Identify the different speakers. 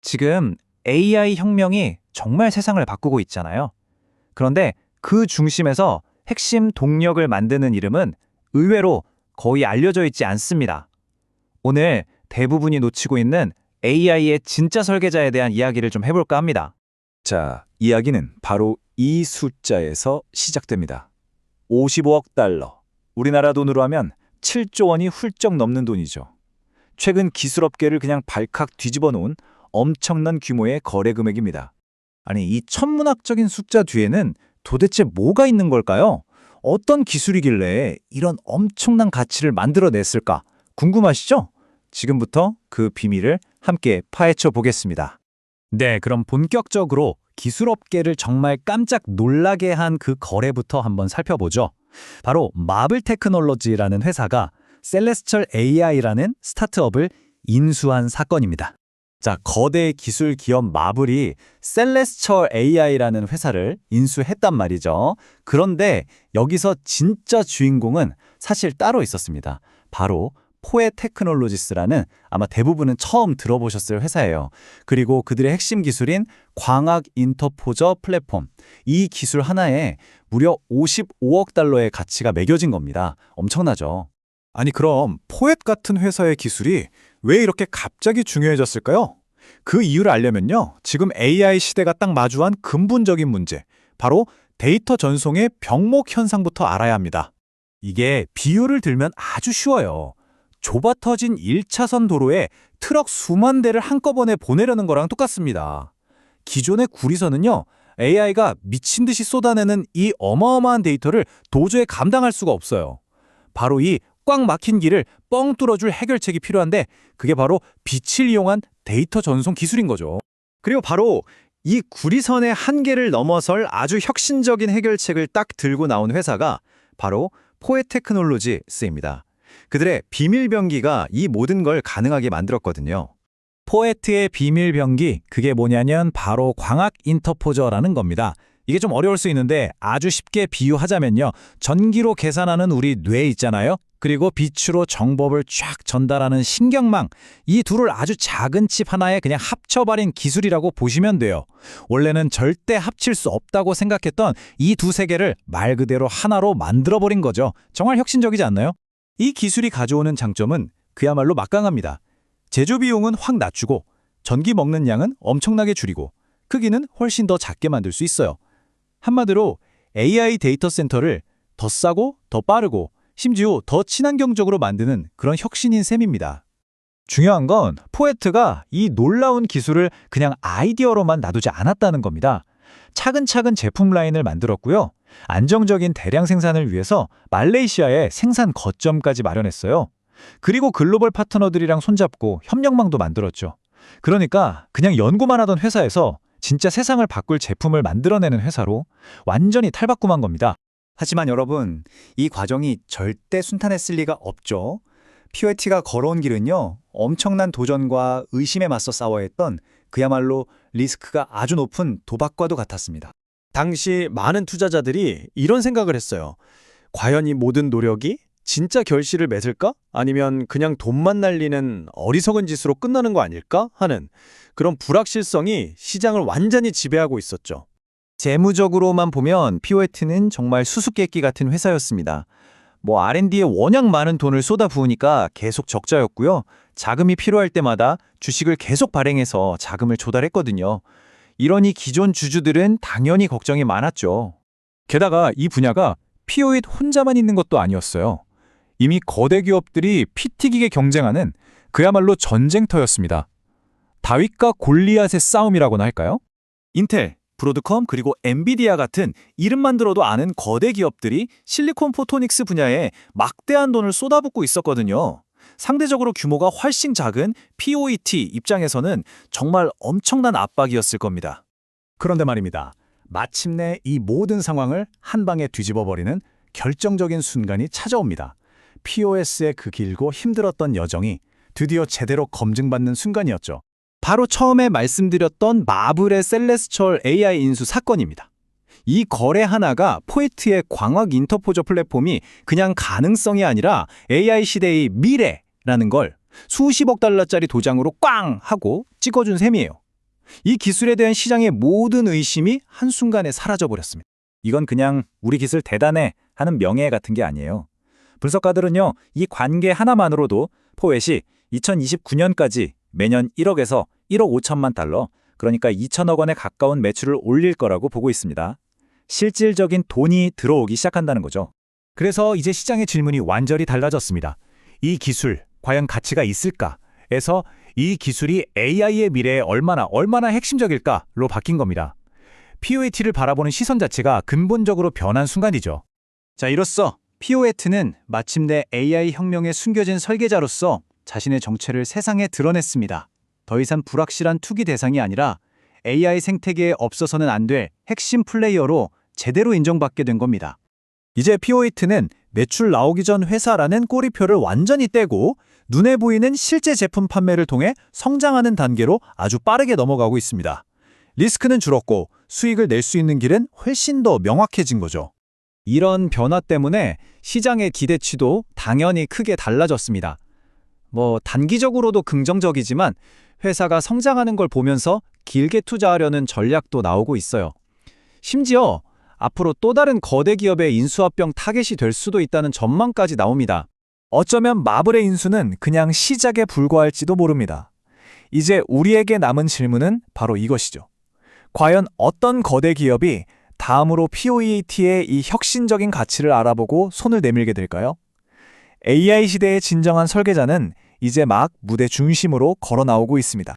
Speaker 1: 지금 AI 혁명이 정말 세상을 바꾸고 있잖아요. 그런데 그 중심에서 핵심 동력을 만드는 이름은 의외로 거의 알려져 있지 않습니다. 오늘 대부분이 놓치고 있는 AI의 진짜 설계자에 대한 이야기를 좀 해볼까 합니다.
Speaker 2: 자, 이야기는 바로 이 숫자에서 시작됩니다. 55억 달러. 우리나라 돈으로 하면 7조 원이 훌쩍 넘는 돈이죠. 최근 기술업계를 그냥 발칵 뒤집어 놓은 엄청난 규모의 거래 금액입니다.
Speaker 1: 아니, 이 천문학적인 숫자 뒤에는 도대체 뭐가 있는 걸까요? 어떤 기술이길래 이런 엄청난 가치를 만들어냈을까? 궁금하시죠? 지금부터 그 비밀을 함께 파헤쳐 보겠습니다. 네, 그럼 본격적으로 기술업계를 정말 깜짝 놀라게 한 그 거래부터 한번 살펴보죠. 바로 마블 테크놀로지라는 회사가 셀레스철 AI라는 스타트업을 인수한 사건입니다. 자, 거대 기술 기업 마블이 셀레스철 AI라는 회사를 인수했단 말이죠. 그런데 여기서 진짜 주인공은 사실 따로 있었습니다. 바로 포에 테크놀로지스라는 아마 대부분은 처음 들어보셨을 회사예요. 그리고 그들의 핵심 기술인 광학 인터포저 플랫폼. 이 기술 하나에 무려 55억 달러의 가치가 매겨진 겁니다. 엄청나죠.
Speaker 3: 아니 그럼 포엣 같은 회사의 기술이 왜 이렇게 갑자기 중요해졌을까요? 그 이유를 알려면요. 지금 AI 시대가 딱 마주한 근본적인 문제, 바로 데이터 전송의 병목 현상부터 알아야 합니다. 이게 비유를 들면 아주 쉬워요. 좁아 터진 1차선 도로에 트럭 수만 대를 한꺼번에 보내려는 거랑 똑같습니다. 기존의 구리선은요. AI가 미친 듯이 쏟아내는 이 어마어마한 데이터를 도저히 감당할 수가 없어요. 바로 이 꽉 막힌 길을 뻥 뚫어줄 해결책이 필요한데 그게 바로 빛을 이용한 데이터 전송 기술인 거죠.
Speaker 4: 그리고 바로 이 구리선의 한계를 넘어설 아주 혁신적인 해결책을 딱 들고 나온 회사가 바로 포에 테크놀로지스입니다. 그들의 비밀병기가 이 모든 걸 가능하게 만들었거든요.
Speaker 1: 포에트의 비밀 병기, 그게 뭐냐면 바로 광학 인터포저라는 겁니다. 이게 좀 어려울 수 있는데 아주 쉽게 비유하자면요. 전기로 계산하는 우리 뇌 있잖아요. 그리고 빛으로 정보를 쫙 전달하는 신경망. 이 둘을 아주 작은 칩 하나에 그냥 합쳐버린 기술이라고 보시면 돼요. 원래는 절대 합칠 수 없다고 생각했던 이 두 세계를 말 그대로 하나로 만들어버린 거죠. 정말 혁신적이지 않나요?
Speaker 3: 이 기술이 가져오는 장점은 그야말로 막강합니다. 제조 비용은 확 낮추고 전기 먹는 양은 엄청나게 줄이고 크기는 훨씬 더 작게 만들 수 있어요. 한마디로 AI 데이터 센터를 더 싸고 더 빠르고 심지어 더 친환경적으로 만드는 그런 혁신인 셈입니다.
Speaker 1: 중요한 건 포에트가 이 놀라운 기술을 그냥 아이디어로만 놔두지 않았다는 겁니다. 차근차근 제품 라인을 만들었고요. 안정적인 대량 생산을 위해서 말레이시아에 생산 거점까지 마련했어요. 그리고 글로벌 파트너들이랑 손잡고 협력망도 만들었죠. 그러니까 그냥 연구만 하던 회사에서 진짜 세상을 바꿀 제품을 만들어내는 회사로 완전히 탈바꿈한 겁니다.
Speaker 4: 하지만 여러분, 이 과정이 절대 순탄했을 리가 없죠. POET가 걸어온 길은요, 엄청난 도전과 의심에 맞서 싸워야 했던 그야말로 리스크가 아주 높은 도박과도 같았습니다.
Speaker 5: 당시 많은 투자자들이 이런 생각을 했어요. 과연 이 모든 노력이 진짜 결실을 맺을까? 아니면 그냥 돈만 날리는 어리석은 짓으로 끝나는 거 아닐까? 하는 그런 불확실성이 시장을 완전히 지배하고 있었죠.
Speaker 1: 재무적으로만 보면 피오에트는 정말 수수께끼 같은 회사였습니다. 뭐 R&D에 워낙 많은 돈을 쏟아부으니까 계속 적자였고요. 자금이 필요할 때마다 주식을 계속 발행해서 자금을 조달했거든요. 이러니 기존 주주들은 당연히 걱정이 많았죠.
Speaker 3: 게다가 이 분야가 피오잇 혼자만 있는 것도 아니었어요. 이미 거대 기업들이 피 튀기게 경쟁하는 그야말로 전쟁터였습니다. 다윗과 골리앗의 싸움이라고나 할까요?
Speaker 4: 인텔, 브로드컴 그리고 엔비디아 같은 이름만 들어도 아는 거대 기업들이 실리콘 포토닉스 분야에 막대한 돈을 쏟아붓고 있었거든요. 상대적으로 규모가 훨씬 작은 POET 입장에서는 정말 엄청난 압박이었을 겁니다.
Speaker 3: 그런데 말입니다. 마침내 이 모든 상황을 한 방에 뒤집어 버리는 결정적인 순간이 찾아옵니다. POS의 그 길고 힘들었던 여정이 드디어 제대로 검증받는 순간이었죠.
Speaker 1: 바로 처음에 말씀드렸던 마블의 셀레스철 AI 인수 사건입니다. 이 거래 하나가 포에트의 광학 인터포저 플랫폼이 그냥 가능성이 아니라 AI 시대의 미래라는 걸 수십억 달러짜리 도장으로 꽝 하고 찍어준 셈이에요.
Speaker 3: 이 기술에 대한 시장의 모든 의심이 한순간에 사라져버렸습니다.
Speaker 2: 이건 그냥 우리 기술 대단해 하는 명예 같은 게 아니에요. 분석가들은요, 이 관계 하나만으로도 포웨시 2029년까지 매년 1억에서 1억 5천만 달러, 그러니까 2천억 원에 가까운 매출을 올릴 거라고 보고 있습니다. 실질적인 돈이 들어오기 시작한다는 거죠.
Speaker 3: 그래서 이제 시장의 질문이 완전히 달라졌습니다. 이 기술 과연 가치가 있을까? 에서 이 기술이 AI의 미래에 얼마나 얼마나 핵심적일까로 바뀐 겁니다. POET를 바라보는 시선 자체가 근본적으로 변한 순간이죠. 자, 이로써 POET는 마침내 AI 혁명의 숨겨진 설계자로서 자신의 정체를 세상에 드러냈습니다. 더 이상 불확실한 투기 대상이 아니라 AI 생태계에 없어서는 안 될 핵심 플레이어로 제대로 인정받게 된 겁니다. 이제 POET는 매출 나오기 전 회사라는 꼬리표를 완전히 떼고 눈에 보이는 실제 제품 판매를 통해 성장하는 단계로 아주 빠르게 넘어가고 있습니다. 리스크는 줄었고 수익을 낼 수 있는 길은 훨씬 더 명확해진 거죠. 이런 변화 때문에 시장의 기대치도 당연히 크게 달라졌습니다. 뭐 단기적으로도 긍정적이지만 회사가 성장하는 걸 보면서 길게 투자하려는 전략도 나오고 있어요. 심지어 앞으로 또 다른 거대 기업의 인수합병 타겟이 될 수도 있다는 전망까지 나옵니다. 어쩌면 마블의 인수는 그냥 시작에 불과할지도 모릅니다. 이제 우리에게 남은 질문은 바로 이것이죠. 과연 어떤 거대 기업이 다음으로 POET의 이 혁신적인 가치를 알아보고 손을 내밀게 될까요? AI 시대의 진정한 설계자는 이제 막 무대 중심으로 걸어 나오고 있습니다.